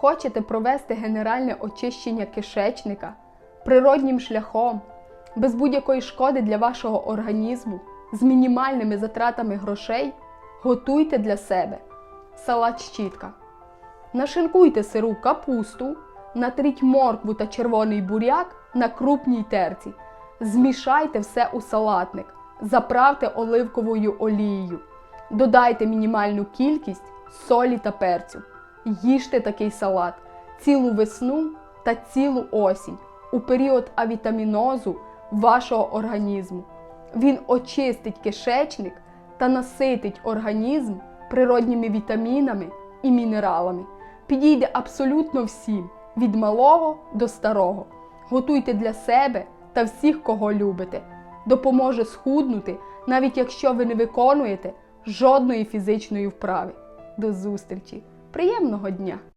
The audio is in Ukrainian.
Хочете провести генеральне очищення кишечника природнім шляхом, без будь-якої шкоди для вашого організму, з мінімальними затратами грошей, готуйте для себе салат щітка. Нашинкуйте сиру капусту, натріть моркву та червоний буряк на крупній терці. Змішайте все у салатник, заправте оливковою олією. Додайте мінімальну кількість солі та перцю. Їжте такий салат цілу весну та цілу осінь у період авітамінозу вашого організму. Він очистить кишечник та наситить організм природніми вітамінами і мінералами. Підійде абсолютно всім, від малого до старого. Готуйте для себе та всіх, кого любите. Допоможе схуднути, навіть якщо ви не виконуєте жодної фізичної вправи. До зустрічі! Приємного дня!